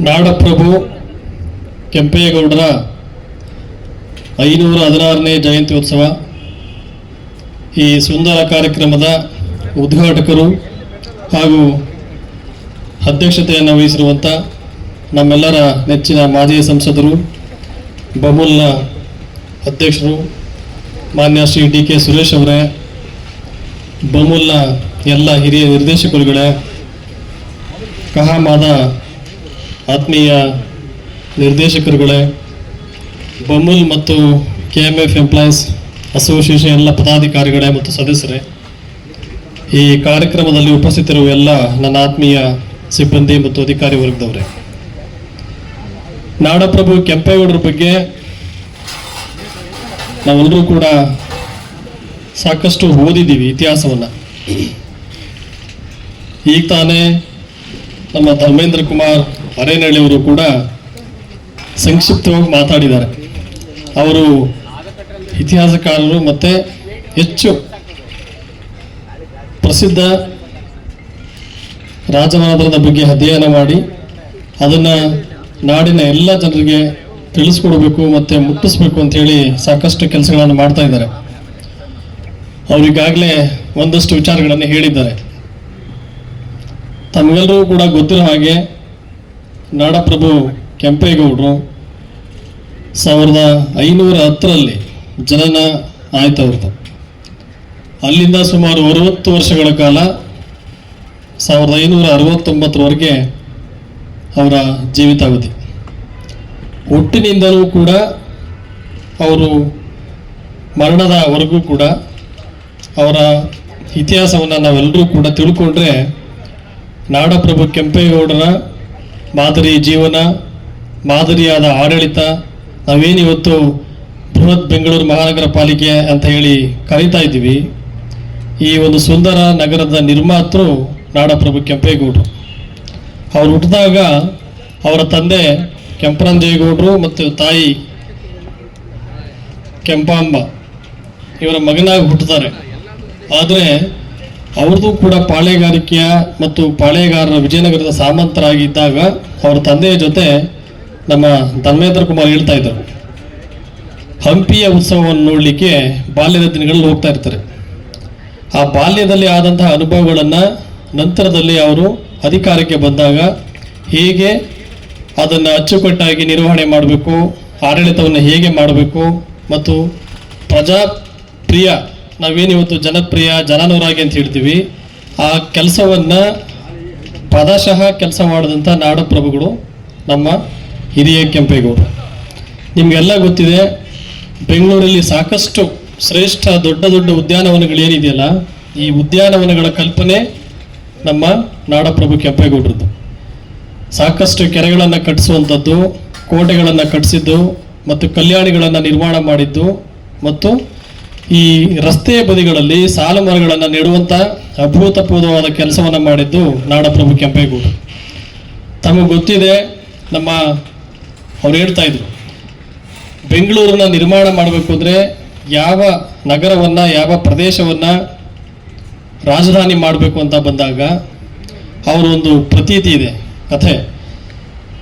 ನಾಡಪ್ರಭು ಕೆಂಪೇಗೌಡರ ಐನೂರ ಹದಿನಾರನೇ ಜಯಂತಿ ಉತ್ಸವ ಈ ಸುಂದರ ಕಾರ್ಯಕ್ರಮದ ಉದ್ಘಾಟಕರು ಹಾಗೂ ಅಧ್ಯಕ್ಷತೆಯನ್ನು ವಹಿಸಿರುವಂಥ ನಮ್ಮೆಲ್ಲರ ನೆಚ್ಚಿನ ಮಾಜಿ ಸಂಸದರು, ಬಮುಲ್ನ ಅಧ್ಯಕ್ಷರು, ಮಾನ್ಯ ಶ್ರೀ ಡಿ ಕೆ ಸುರೇಶ್ ಅವರೇ, ಬಮುಲ್ನ ಎಲ್ಲ ಹಿರಿಯ ನಿರ್ದೇಶಕರುಗಳೇ, ಕಹಾಮಾದ ಆತ್ಮೀಯ ನಿರ್ದೇಶಕರುಗಳೇ, ಬಮುಲ್ ಮತ್ತು K M F employees association ಎಲ್ಲ ಪದಾಧಿಕಾರಿಗಳೇ ಮತ್ತು ಸದಸ್ಯರೇ, ಈ ಕಾರ್ಯಕ್ರಮದಲ್ಲಿ ಉಪಸ್ಥಿತರುವ ಎಲ್ಲ ನನ್ನ ಆತ್ಮೀಯ ಸಿಬ್ಬಂದಿ ಮತ್ತು ಅಧಿಕಾರಿ ವರ್ಗದವರೇ. ನಾಡಪ್ರಭು ಕೆಂಪೇಗೌಡರ ಬಗ್ಗೆ ನಾವೆಲ್ಲರೂ ಕೂಡ ಸಾಕಷ್ಟು ಓದಿದ್ದೀವಿ ಇತಿಹಾಸವನ್ನು. ಈಗ ತಾನೇ ನಮ್ಮ ಧರ್ಮೇಂದ್ರ ಕುಮಾರ್ ಅರೇನಹಳ್ಳಿಯವರು ಕೂಡ ಸಂಕ್ಷಿಪ್ತವಾಗಿ ಮಾತಾಡಿದ್ದಾರೆ. ಅವರು ಇತಿಹಾಸಕಾರರು ಮತ್ತೆ ಹೆಚ್ಚು ಪ್ರಸಿದ್ಧ ರಾಜನಾದರದ ಬಗ್ಗೆ ಅಧ್ಯಯನ ಮಾಡಿ ಅದನ್ನು ನಾಡಿನ ಎಲ್ಲ ಜನರಿಗೆ ತಿಳಿಸ್ಕೊಡ್ಬೇಕು ಮತ್ತೆ ಮುಟ್ಟಿಸ್ಬೇಕು ಅಂತ ಹೇಳಿ ಸಾಕಷ್ಟು ಕೆಲಸಗಳನ್ನು ಮಾಡ್ತಾ ಇದ್ದಾರೆ. ಅವರಿಗಾಗಲೇ ಒಂದಷ್ಟು ವಿಚಾರಗಳನ್ನು ಹೇಳಿದ್ದಾರೆ. ತಮಗೆಲ್ಲರೂ ಕೂಡ ಗೊತ್ತಿರೋ ಹಾಗೆ ನಾಡಪ್ರಭು ಕೆಂಪೇಗೌಡರು ಸಾವಿರದ ಐನೂರ ಹತ್ತರಲ್ಲಿ ಜನನ ಆಯ್ತವ್ರದ್ದು. ಅಲ್ಲಿಂದ ಸುಮಾರು ಅರವತ್ತು ವರ್ಷಗಳ ಕಾಲ ಸಾವಿರದ ಐನೂರ ಅರವತ್ತೊಂಬತ್ತರವರೆಗೆ ಅವರ ಜೀವಿತಾವಧಿ. ಹುಟ್ಟಿನಿಂದಲೂ ಕೂಡ ಅವರು ಮರಣದವರೆಗೂ ಕೂಡ ಅವರ ಇತಿಹಾಸವನ್ನು ನಾವೆಲ್ಲರೂ ಕೂಡ ತಿಳ್ಕೊಂಡ್ರೆ ನಾಡಪ್ರಭು ಕೆಂಪೇಗೌಡರ ಮಾದರಿ ಜೀವನ, ಮಾದರಿಯಾದ ಆಡಳಿತ ನಾವೇನಿವತ್ತು ಬೃಹತ್ ಬೆಂಗಳೂರು ಮಹಾನಗರ ಪಾಲಿಕೆ ಅಂತ ಹೇಳಿ ಕರೀತಾ ಇದ್ದೀವಿ. ಈ ಒಂದು ಸುಂದರ ನಗರದ ನಿರ್ಮಾತೃ ನಾಡಪ್ರಭು ಕೆಂಪೇಗೌಡರು. ಅವರು ಹುಟ್ಟಿದಾಗ ಅವರ ತಂದೆ ಕೆಂಪರಂಜೇಗೌಡರು ಮತ್ತು ತಾಯಿ ಕೆಂಪಾಂಬ ಇವರ ಮಗನಾಗಿ ಹುಟ್ಟುತ್ತಾರೆ ಆದರೆ ಅವ್ರದ್ದು ಕೂಡ ಪಾಳೆಗಾರಿಕೆಯ ಮತ್ತು ಪಾಳೆಗಾರರ ವಿಜಯನಗರದ ಸಾಮಂತರಾಗಿದ್ದಾಗ ಅವರ ತಂದೆಯ ಜೊತೆ ನಮ್ಮ ಧರ್ಮೇಂದ್ರ ಕುಮಾರ್ ಹೇಳ್ತಾ ಇದ್ದರು. ಹಂಪಿಯ ಉತ್ಸವವನ್ನು ನೋಡಲಿಕ್ಕೆ ಬಾಲ್ಯದ ದಿನಗಳಲ್ಲಿ ಹೋಗ್ತಾ ಇರ್ತಾರೆ. ಆ ಬಾಲ್ಯದಲ್ಲಿ ಆದಂತಹ ಅನುಭವಗಳನ್ನು ನಂತರದಲ್ಲಿ ಅವರು ಅಧಿಕಾರಕ್ಕೆ ಬಂದಾಗ ಹೇಗೆ ಅದನ್ನು ಅಚ್ಚುಕಟ್ಟಾಗಿ ನಿರ್ವಹಣೆ ಮಾಡಬೇಕು, ಆಡಳಿತವನ್ನು ಹೇಗೆ ಮಾಡಬೇಕು ಮತ್ತು ಪ್ರಜಾಪ್ರಿಯ ನಾವೇನಿವತ್ತು ಜನಪ್ರಿಯ ಜನಾನುರಾಗಿ ಅಂತ ಹೇಳ್ತೀವಿ, ಆ ಕೆಲಸವನ್ನು ಪದಶಃ ಕೆಲಸ ಮಾಡಿದಂಥ ನಾಡಪ್ರಭುಗಳು, ನಮ್ಮ ಹಿರಿಯ ಕೆಂಪೇಗೌಡರು ನಿಮಗೆಲ್ಲ ಗೊತ್ತಿದೆ, ಬೆಂಗಳೂರಲ್ಲಿ ಸಾಕಷ್ಟು ಶ್ರೇಷ್ಠ, ದೊಡ್ಡ ದೊಡ್ಡ ಉದ್ಯಾನವನಗಳೇನಿದೆಯಲ್ಲ, ಈ ಉದ್ಯಾನವನಗಳ ಕಲ್ಪನೆ ನಮ್ಮ ನಾಡಪ್ರಭು ಕೆಂಪೇಗೌಡರದ್ದು. ಸಾಕಷ್ಟು ಕೆರೆಗಳನ್ನು ಕಟ್ಟಿಸುವಂಥದ್ದು ಕೋಟೆಗಳನ್ನು ಕಟ್ಟಿಸಿದ್ದು, ಮತ್ತು ಕಲ್ಯಾಣಿಗಳನ್ನು ನಿರ್ಮಾಣ ಮಾಡಿದ್ದು, ಮತ್ತು ಈ ರಸ್ತೆ ಬದಿಗಳಲ್ಲಿ ಸಾಲು ಮರಗಳನ್ನು ನೆಡುವಂಥ ಅಭೂತಪೂರ್ವವಾದ ಕೆಲಸವನ್ನು ಮಾಡಿದ್ದು ನಾಡಪ್ರಭು ಕೆಂಪೇಗೌಡ. ತಮಗೆ ಗೊತ್ತಿದೆ, ನಮ್ಮ ಅವ್ರು ಹೇಳ್ತಾ ಇದ್ರು, ಬೆಂಗಳೂರನ್ನ ನಿರ್ಮಾಣ ಮಾಡಬೇಕು ಅಂದರೆ ಯಾವ ನಗರವನ್ನು, ಯಾವ ಪ್ರದೇಶವನ್ನು ರಾಜಧಾನಿ ಮಾಡಬೇಕು ಅಂತ ಬಂದಾಗ ಅವರೊಂದು ಪ್ರತೀತಿ ಇದೆ, ಕಥೆ.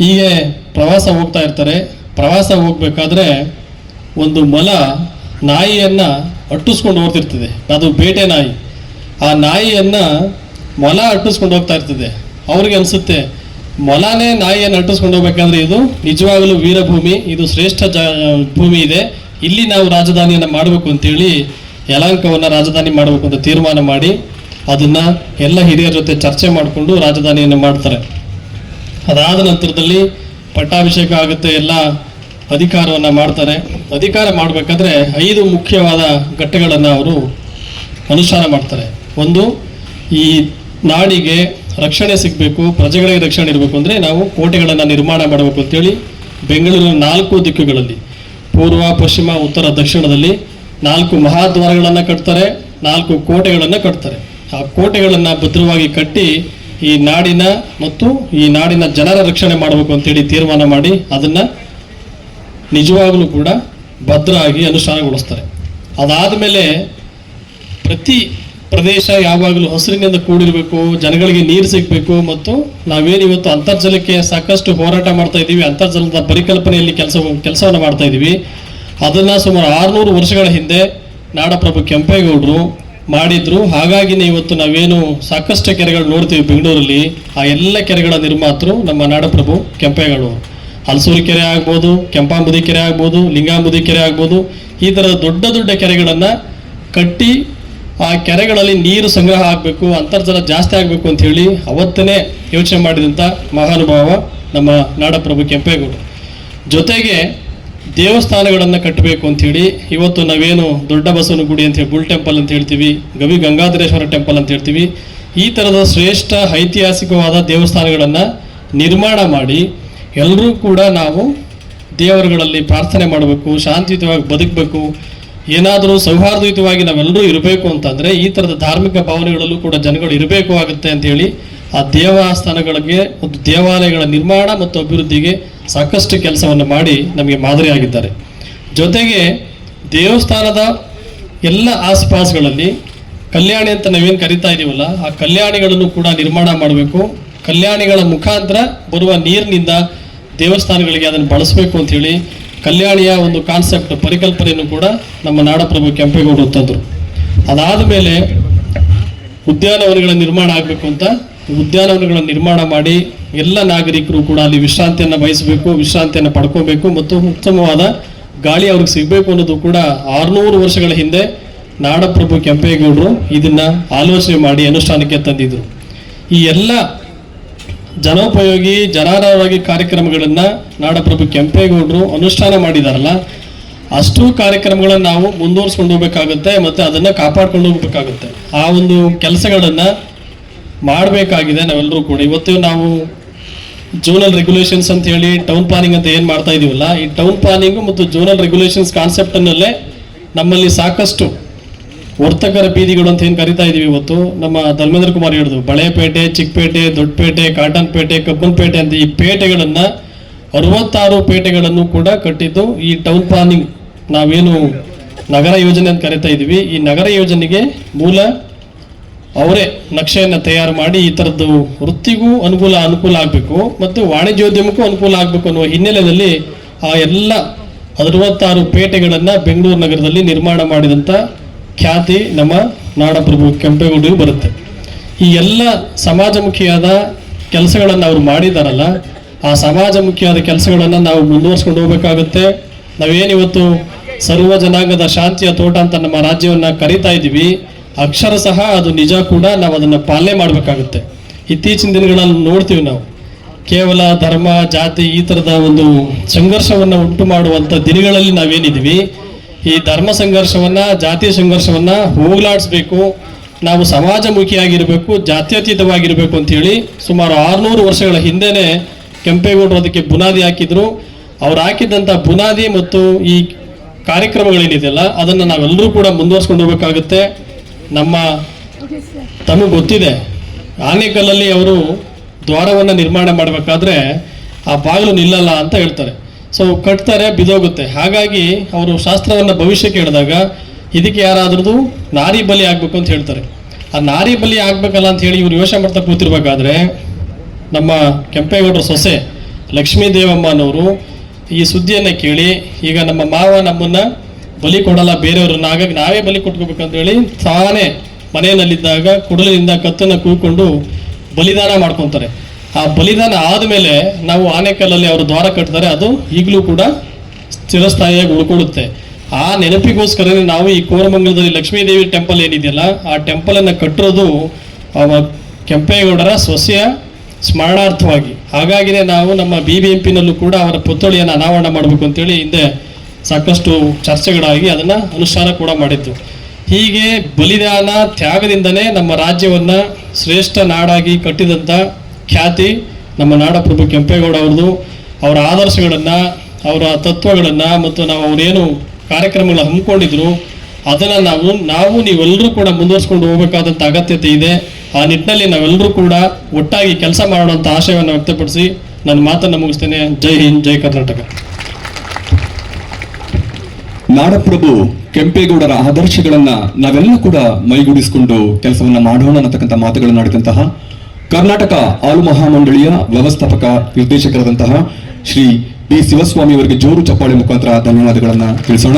ಹೀಗೆ ಪ್ರವಾಸ ಹೋಗ್ತಾ ಇರ್ತಾರೆ. ಪ್ರವಾಸ ಹೋಗ್ಬೇಕಾದ್ರೆ ಒಂದು ಮೊಲ ನಾಯಿಯನ್ನು ಅಟ್ಟಿಸ್ಕೊಂಡು ಹೋಗ್ತಿರ್ತದೆ. ಅದು ಬೇಟೆ ನಾಯಿ. ಆ ನಾಯಿಯನ್ನು ಮೊಲ ಅಟ್ಟಿಸ್ಕೊಂಡು ಹೋಗ್ತಾ ಇರ್ತದೆ. ಅವ್ರಿಗೆ ಅನಿಸುತ್ತೆ, ಮೊಲನೇ ನಾಯಿಯನ್ನು ಅಟ್ಟಿಸ್ಕೊಂಡು ಹೋಗ್ಬೇಕಂದ್ರೆ ಇದು ನಿಜವಾಗಲೂ ವೀರಭೂಮಿ, ಇದು ಶ್ರೇಷ್ಠ ಜ, ಭೂಮಿ ಇದೆ. ಇಲ್ಲಿ ನಾವು ರಾಜಧಾನಿಯನ್ನು ಮಾಡಬೇಕು ಅಂತೇಳಿ ಯಲಾಂಕವನ್ನು ರಾಜಧಾನಿ ಮಾಡಬೇಕು ಅಂತ ತೀರ್ಮಾನ ಮಾಡಿ, ಅದನ್ನು ಎಲ್ಲ ಹಿರಿಯರ ಜೊತೆ ಚರ್ಚೆ ಮಾಡಿಕೊಂಡು ರಾಜಧಾನಿಯನ್ನು ಮಾಡ್ತಾರೆ. ಅದಾದ ನಂತರದಲ್ಲಿ ಪಟ್ಟಾಭಿಷೇಕ ಆಗುತ್ತೆ, ಎಲ್ಲ ಅಧಿಕಾರವನ್ನು ಮಾಡ್ತಾರೆ. ಅಧಿಕಾರ ಮಾಡಬೇಕಾದ್ರೆ ಐದು ಮುಖ್ಯವಾದ ಘಟ್ಟಗಳನ್ನು ಅವರು ಅನುಷ್ಠಾನ ಮಾಡ್ತಾರೆ. ಒಂದು, ಈ ನಾಡಿಗೆ ರಕ್ಷಣೆ ಸಿಗಬೇಕು, ಪ್ರಜೆಗಳಿಗೆ ರಕ್ಷಣೆ ಇರಬೇಕು ಅಂದರೆ ನಾವು ಕೋಟೆಗಳನ್ನು ನಿರ್ಮಾಣ ಮಾಡಬೇಕು ಅಂತೇಳಿ ಬೆಂಗಳೂರಿನ ನಾಲ್ಕು ದಿಕ್ಕುಗಳಲ್ಲಿ. ಪೂರ್ವ, ಪಶ್ಚಿಮ, ಉತ್ತರ, ದಕ್ಷಿಣದಲ್ಲಿ ನಾಲ್ಕು ಮಹಾದ್ವಾರಗಳನ್ನು ಕಟ್ತಾರೆ, ನಾಲ್ಕು ಕೋಟೆಗಳನ್ನು ಕಟ್ತಾರೆ. ಆ ಕೋಟೆಗಳನ್ನು ಭದ್ರವಾಗಿ ಕಟ್ಟಿ ಈ ನಾಡಿನ ಮತ್ತು ಈ ನಾಡಿನ ಜನರ ರಕ್ಷಣೆ ಮಾಡಬೇಕು ಅಂತೇಳಿ ತೀರ್ಮಾನ ಮಾಡಿ ಅದನ್ನು ನಿಜವಾಗಲೂ ಕೂಡ ಭದ್ರ ಆಗಿ ಅನುಷ್ಠಾನಗೊಳಿಸ್ತಾರೆ. ಅದಾದ ಮೇಲೆ ಪ್ರತಿ ಪ್ರದೇಶ ಯಾವಾಗಲೂ ಹಸಿರಿನಿಂದ ಕೂಡಿರಬೇಕು, ಜನಗಳಿಗೆ ನೀರು ಸಿಗಬೇಕು ಮತ್ತು ನಾವೇನು ಇವತ್ತು ಅಂತರ್ಜಲಕ್ಕೆ ಸಾಕಷ್ಟು ಹೋರಾಟ ಮಾಡ್ತಾ ಇದ್ದೀವಿ, ಅಂತರ್ಜಲದ ಪರಿಕಲ್ಪನೆಯಲ್ಲಿ ಕೆಲಸ, ಕೆಲಸವನ್ನು ಮಾಡ್ತಾ ಇದ್ದೀವಿ. ಅದನ್ನು ಸುಮಾರು ಆರುನೂರು ವರ್ಷಗಳ ಹಿಂದೆ ನಾಡಪ್ರಭು ಕೆಂಪೇಗೌಡರು ಮಾಡಿದ್ರು. ಹಾಗಾಗಿನೇ ಇವತ್ತು ನಾವೇನು ಸಾಕಷ್ಟು ಕೆರೆಗಳು ನೋಡ್ತೀವಿ ಬೆಂಗಳೂರಲ್ಲಿ. ಆ ಎಲ್ಲ ಕೆರೆಗಳ ನಿರ್ಮಾತೃ ನಮ್ಮ ನಾಡಪ್ರಭು ಕೆಂಪೇಗೌಡರು. ಹಲಸೂರು ಕೆರೆ ಆಗ್ಬೋದು, ಕೆಂಪಾಂಬುದಿ ಕೆರೆ ಆಗ್ಬೋದು, ಲಿಂಗಾಂಬುದಿ ಕೆರೆ ಆಗ್ಬೋದು, ಈ ಥರದ ದೊಡ್ಡ ದೊಡ್ಡ ಕೆರೆಗಳನ್ನು ಕಟ್ಟಿ ಆ ಕೆರೆಗಳಲ್ಲಿ ನೀರು ಸಂಗ್ರಹ ಆಗಬೇಕು, ಅಂತರ್ಜಲ ಜಾಸ್ತಿ ಆಗಬೇಕು ಅಂತ ಹೇಳಿ ಅವತ್ತನೇ ಯೋಚನೆ ಮಾಡಿದಂಥ ಮಹಾನುಭಾವ ನಮ್ಮ ನಾಡಪ್ರಭು ಕೆಂಪೇಗೌಡರು ಜೊತೆಗೆ ದೇವಸ್ಥಾನಗಳನ್ನು ಕಟ್ಟಬೇಕು ಅಂಥೇಳಿ ಇವತ್ತು ನಾವೇನು ದೊಡ್ಡ ಬಸವನ ಗುಡಿ ಅಂತ ಹೇಳಿ, ಬುಲ್ ಟೆಂಪಲ್ ಅಂತ ಹೇಳ್ತೀವಿ, ಗವಿ ಗಂಗಾಧರೇಶ್ವರ ಟೆಂಪಲ್ ಅಂತ ಹೇಳ್ತೀವಿ, ಈ ಥರದ ಶ್ರೇಷ್ಠ ಐತಿಹಾಸಿಕವಾದ ದೇವಸ್ಥಾನಗಳನ್ನು ನಿರ್ಮಾಣ ಮಾಡಿ ಎಲ್ಲರೂ ಕೂಡ ನಾವು ದೇವರುಗಳಲ್ಲಿ ಪ್ರಾರ್ಥನೆ ಮಾಡಬೇಕು, ಶಾಂತಿಯುತವಾಗಿ ಬದುಕಬೇಕು, ಏನಾದರೂ ಸೌಹಾರ್ದಯುತವಾಗಿ ನಾವೆಲ್ಲರೂ ಇರಬೇಕು ಅಂತಂದರೆ ಈ ಥರದ ಧಾರ್ಮಿಕ ಭಾವನೆಗಳಲ್ಲೂ ಕೂಡ ಜನಗಳು ಇರಬೇಕು ಆಗುತ್ತೆ ಅಂತೇಳಿ ಆ ದೇವಸ್ಥಾನಗಳಿಗೆ, ಒಂದು ದೇವಾಲಯಗಳ ನಿರ್ಮಾಣ ಮತ್ತು ಅಭಿವೃದ್ಧಿಗೆ ಸಾಕಷ್ಟು ಕೆಲಸವನ್ನು ಮಾಡಿ ನಮಗೆ ಮಾದರಿಯಾಗಿದ್ದಾರೆ. ಜೊತೆಗೆ ದೇವಸ್ಥಾನದ ಎಲ್ಲ ಆಸ್ಪಾಸ್ಗಳಲ್ಲಿ ಕಲ್ಯಾಣಿ ಅಂತ ನಾವೇನು ಕರಿತಾ ಇದ್ದೀವಲ್ಲ ಆ ಕಲ್ಯಾಣಿಗಳನ್ನು ಕೂಡ ನಿರ್ಮಾಣ ಮಾಡಬೇಕು. ಕಲ್ಯಾಣಿಗಳ ಮುಖಾಂತರ ಬರುವ ನೀರಿನಿಂದ ದೇವಸ್ಥಾನಗಳಿಗೆ ಅದನ್ನು ಬಳಸಬೇಕು ಅಂತೇಳಿ ಕಲ್ಯಾಣಿಯ ಒಂದು ಕಾನ್ಸೆಪ್ಟ್ ಪರಿಕಲ್ಪನೆಯನ್ನು ಕೂಡ ನಮ್ಮ ನಾಡಪ್ರಭು ಕೆಂಪೇಗೌಡರು ತಂದರು. ಅದಾದ ಮೇಲೆ ಉದ್ಯಾನವನಗಳ ನಿರ್ಮಾಣ ಆಗಬೇಕು ಅಂತ ಉದ್ಯಾನವನಗಳ ನಿರ್ಮಾಣ ಮಾಡಿ ಎಲ್ಲ ನಾಗರಿಕರು ಕೂಡ ಅಲ್ಲಿ ವಿಶ್ರಾಂತಿಯನ್ನು ಬಯಸಬೇಕು ವಿಶ್ರಾಂತಿಯನ್ನು ಪಡ್ಕೋಬೇಕು ಮತ್ತು ಉತ್ತಮವಾದ ಗಾಳಿ ಅವ್ರಿಗೆ ಸಿಗಬೇಕು ಅನ್ನೋದು ಕೂಡ ಆರುನೂರು ವರ್ಷಗಳ ಹಿಂದೆ ನಾಡಪ್ರಭು ಕೆಂಪೇಗೌಡರು ಇದನ್ನು ಆಲೋಚನೆ ಮಾಡಿ ಅನುಷ್ಠಾನಕ್ಕೆ ತಂದಿದ್ದರು ಈ ಎಲ್ಲ ಜನೋಪಯೋಗಿ ಜನಾರವಾಗಿ ಕಾರ್ಯಕ್ರಮಗಳನ್ನು ನಾಡಪ್ರಭು ಕೆಂಪೇಗೌಡರು ಅನುಷ್ಠಾನ ಮಾಡಿದಾರಲ್ಲ, ಅಷ್ಟು ಕಾರ್ಯಕ್ರಮಗಳನ್ನು ನಾವು ಮುಂದುವರಿಸ್ಕೊಂಡು ಹೋಗ್ಬೇಕಾಗುತ್ತೆ ಮತ್ತು ಅದನ್ನು ಕಾಪಾಡ್ಕೊಂಡು ಹೋಗ್ಬೇಕಾಗುತ್ತೆ. ಆ ಒಂದು ಕೆಲಸಗಳನ್ನು ಮಾಡಬೇಕಾಗಿದೆ ನಾವೆಲ್ಲರೂ ಕೂಡ. ಇವತ್ತು ನಾವು ಜೋನಲ್ ರೆಗ್ಯುಲೇಷನ್ಸ್ ಅಂತ ಹೇಳಿ ಟೌನ್ ಪ್ಲಾನಿಂಗ್ ಅಂತ ಏನು ಮಾಡ್ತಾ ಇದೀವಲ್ಲ, ಈ ಟೌನ್ ಪ್ಲಾನಿಂಗು ಮತ್ತು ಜೋನಲ್ ರೆಗ್ಯುಲೇಷನ್ಸ್ ಕಾನ್ಸೆಪ್ಟನ್ನಲ್ಲೇ ನಮ್ಮಲ್ಲಿ ಸಾಕಷ್ಟು ವರ್ತಕರ ಬೀದಿಗಳು ಅಂತ ಏನು ಕರಿತಾ ಇದೀವಿ ಇವತ್ತು? ನಮ್ಮ ಧರ್ಮೇಂದ್ರ ಕುಮಾರ್ ಹೇಳಿದ್ರು, ಬಳೆಪೇಟೆ, ಚಿಕ್ಕಪೇಟೆ, ದೊಡ್ಡಪೇಟೆ ಕಾಟನ್ ಪೇಟೆ ಕಬ್ಬನ್ಪೇಟೆ ಅಂತ ಈ ಪೇಟೆಗಳನ್ನು ಅರವತ್ತಾರು ಪೇಟೆಗಳನ್ನು ಕೂಡ ಕಟ್ಟಿದ್ದು ಈ ಟೌನ್ ಪ್ಲಾನಿಂಗ್ ನಾವೇನು ನಗರ ಯೋಜನೆ ಅಂತ ಕರಿತಾ ಇದೀವಿ. ಈ ನಗರ ಯೋಜನೆಗೆ ಮೂಲ ಅವರೇ ನಕ್ಷೆಯನ್ನು ತಯಾರು ಮಾಡಿ ಈ ಥರದ್ದು ವೃತ್ತಿಗೂ ಅನುಕೂಲ ಅನುಕೂಲ ಆಗಬೇಕು ಮತ್ತು ವಾಣಿಜ್ಯೋದ್ಯಮಕ್ಕೂ ಅನುಕೂಲ ಆಗಬೇಕು ಅನ್ನುವ ಹಿನ್ನೆಲೆಯಲ್ಲಿ ಆ ಎಲ್ಲ ಅರವತ್ತಾರು ಪೇಟೆಗಳನ್ನು ಬೆಂಗಳೂರು ನಗರದಲ್ಲಿ ನಿರ್ಮಾಣ ಮಾಡಿದಂಥ ಖ್ಯಾತಿ ನಮ್ಮ ನಾಡಪ್ರಭು ಕೆಂಪೇಗೌಡರಿಗೆ ಬರುತ್ತೆ. ಈ ಎಲ್ಲ ಸಮಾಜಮುಖಿಯಾದ ಕೆಲಸಗಳನ್ನು ಅವರು ಮಾಡಿದಾರಲ್ಲ, ಆ ಸಮಾಜಮುಖಿಯಾದ ಕೆಲಸಗಳನ್ನು ನಾವು ಮುಂದುವರ್ಸ್ಕೊಂಡು ಹೋಗ್ಬೇಕಾಗುತ್ತೆ. ನಾವೇನಿವತ್ತು ಸರ್ವ ಜನಾಂಗದ ಶಾಂತಿಯ ತೋಟ ಅಂತ ನಮ್ಮ ರಾಜ್ಯವನ್ನು ಕರಿತಾ ಇದ್ದೀವಿ. ಅಕ್ಷರ ಸಹ ಅದು ನಿಜ ಕೂಡ ನಾವು ಅದನ್ನು ಪಾಲನೆ ಮಾಡಬೇಕಾಗುತ್ತೆ. ಇತ್ತೀಚಿನ ದಿನಗಳಲ್ಲಿ ನೋಡ್ತೀವಿ ನಾವು. ಕೇವಲ ಧರ್ಮ, ಜಾತಿ ಈ ಥರದ ಒಂದು ಸಂಘರ್ಷವನ್ನು ಉಂಟು ಮಾಡುವಂಥ ದಿನಗಳಲ್ಲಿ ನಾವೇನಿದ್ದೀವಿ. ಈ ಧರ್ಮ ಸಂಘರ್ಷವನ್ನ, ಜಾತಿ ಸಂಘರ್ಷವನ್ನ ಹೋಗ್ಲಾಡಿಸ್ಬೇಕು. ನಾವು ಸಮಾಜಮುಖಿಯಾಗಿರಬೇಕು, ಜಾತ್ಯತೀತವಾಗಿರಬೇಕು ಅಂತ ಹೇಳಿ ಸುಮಾರು ಆರುನೂರು ವರ್ಷಗಳ ಹಿಂದೆನೆ ಕೆಂಪೇಗೌಡರು ಅದಕ್ಕೆ ಬುನಾದಿ ಹಾಕಿದ್ರು. ಅವ್ರು ಹಾಕಿದಂಥ ಬುನಾದಿ ಮತ್ತು ಈ ಕಾರ್ಯಕ್ರಮಗಳೇನಿದೆಯಲ್ಲ, ಅದನ್ನು ನಾವೆಲ್ಲರೂ ಕೂಡ ಮುಂದುವರ್ಸ್ಕೊಂಡು ಹೋಗಬೇಕಾಗುತ್ತೆ. ನಮ್ಮ ತಮಗೆ ಗೊತ್ತಿದೆ, ಆನೇಕಲ್ಲಲ್ಲಿ ಅವರು ದ್ವಾರವನ್ನು ನಿರ್ಮಾಣ ಮಾಡಬೇಕಾದ್ರೆ ಆ ಬಾಗಿಲು ನಿಲ್ಲಲ್ಲ ಅಂತ ಹೇಳ್ತಾರೆ. ಸೊ ಕಟ್ತಾರೆ, ಬಿದೋಗುತ್ತೆ. ಹಾಗಾಗಿ ಅವರು ಶಾಸ್ತ್ರವನ್ನು ಭವಿಷ್ಯಕ್ಕೆ ಹೇಳಿದಾಗ, ಇದಕ್ಕೆ ಯಾರಾದ್ರೂ ನಾರಿ ಬಲಿ ಆಗಬೇಕು ಅಂತ ಹೇಳ್ತಾರೆ. ಆ ನಾರಿ ಬಲಿ ಆಗಬೇಕಲ್ಲ ಅಂತ ಹೇಳಿ ಇವರು ಯೋಚನೆ ಮಾಡ್ತಾ ಕೂತಿರ್ಬೇಕಾದ್ರೆ, ನಮ್ಮ ಕೆಂಪೇಗೌಡರ ಸೊಸೆ ಲಕ್ಷ್ಮೀ ದೇವಮ್ಮನವರು ಈ ಸುದ್ದಿಯನ್ನು ಕೇಳಿ, ಈಗ ನಮ್ಮ ಮಾವ ನಮ್ಮನ್ನ ಬಲಿ ಕೊಡಲ್ಲ, ಬೇರೆಯವ್ರನ್ನ, ಹಾಗಾಗಿ ನಾವೇ ಬಲಿ ಕೊಟ್ಕೋಬೇಕಂತೇಳಿ ತಾನೇ ಮನೆಯಲ್ಲಿದ್ದಾಗ ಕುಡಲಿನಿಂದ ಕತ್ತನ್ನು ಕೂಕೊಂಡು ಬಲಿದಾನ ಮಾಡ್ಕೊತಾರೆ. ಆ ಬಲಿದಾನ ಆದಮೇಲೆ ನಾವು ಆನೆಕಲ್ಲಲ್ಲಿ ಅವರು ದ್ವಾರ ಕಟ್ತಾರೆ ಅದು ಈಗಲೂ ಕೂಡ ಸ್ಥಿರಸ್ಥಾಯಿಯಾಗಿ ಉಳ್ಕೊಳ್ಳುತ್ತೆ. ಆ ನೆನಪಿಗೋಸ್ಕರನೇ ನಾವು ಈ ಕೋರಮಂಗಲದಲ್ಲಿ ಲಕ್ಷ್ಮೀದೇವಿ ಟೆಂಪಲ್ ಏನಿದೆಯಲ್ಲ, ಆ ಟೆಂಪಲನ್ನು ಕಟ್ಟಿರೋದು ಅವ ಕೆಂಪೇಗೌಡರ ಸೊಸೆಯ ಸ್ಮರಣಾರ್ಥವಾಗಿ. ಹಾಗಾಗಿನೇ ನಾವು ನಮ್ಮ ಬಿ ಬಿ ಎಂ ಪಿನಲ್ಲೂ ಕೂಡ ಅವರ ಪುತ್ಥಳಿಯನ್ನು ಅನಾವರಣ ಮಾಡಬೇಕು ಅಂತೇಳಿ ಹಿಂದೆ ಸಾಕಷ್ಟು ಚರ್ಚೆಗಳಾಗಿ ಅದನ್ನು ಅನುಷ್ಠಾನ ಕೂಡ ಮಾಡಿದ್ದು. ಹೀಗೆ ಬಲಿದಾನ ತ್ಯಾಗದಿಂದನೇ ನಮ್ಮ ರಾಜ್ಯವನ್ನು ಶ್ರೇಷ್ಠ ನಾಡಾಗಿ ಕಟ್ಟಿದಂಥ ಖ್ಯಾತಿ ನಮ್ಮ ನಾಡಪ್ರಭು ಕೆಂಪೇಗೌಡ ಅವ್ರದ್ದು. ಅವರ ಆದರ್ಶಗಳನ್ನು, ಅವರ ತತ್ವಗಳನ್ನು ಮತ್ತು ನಾವು ಅವರೇನು ಕಾರ್ಯಕ್ರಮಗಳು ಹಮ್ಮಿಕೊಂಡಿದ್ರು, ಅದನ್ನು ನಾವು ನಾವು ನೀವೆಲ್ಲರೂ ಕೂಡ ಮುಂದುವರಿಸ್ಕೊಂಡು ಹೋಗಬೇಕಾದಂಥ ಅಗತ್ಯತೆ ಇದೆ. ಆ ನಿಟ್ಟಿನಲ್ಲಿ ನಾವೆಲ್ಲರೂ ಕೂಡ ಒಟ್ಟಾಗಿ ಕೆಲಸ ಮಾಡೋಣ ಆಶಯವನ್ನು ವ್ಯಕ್ತಪಡಿಸಿ ನನ್ನ ಮಾತನ್ನು ಮುಗಿಸ್ತೇನೆ. ಜೈ ಹಿಂದ್, ಜೈ ಕರ್ನಾಟಕ. ನಾಡಪ್ರಭು ಕೆಂಪೇಗೌಡರ ಆದರ್ಶಗಳನ್ನ ನಾವೆಲ್ಲ ಕೂಡ ಮೈಗೂಡಿಸಿಕೊಂಡು ಕೆಲಸವನ್ನ ಮಾಡೋಣ ಅನ್ನತಕ್ಕಂಥ ಮಾತುಗಳನ್ನು ಆಡಿದಂತಹ ಕರ್ನಾಟಕ ಆಲು ಮಹಾಮಂಡಳಿಯ ವ್ಯವಸ್ಥಾಪಕ ನಿರ್ದೇಶಕರಾದಂತಹ ಶ್ರೀ ಬಿ ಶಿವಸ್ವಾಮಿ ಅವರಿಗೆ ಜೋರು ಚಪ್ಪಾಳೆ ಮುಖಾಂತರ ಧನ್ಯವಾದಗಳನ್ನು ತಿಳಿಸೋಣ.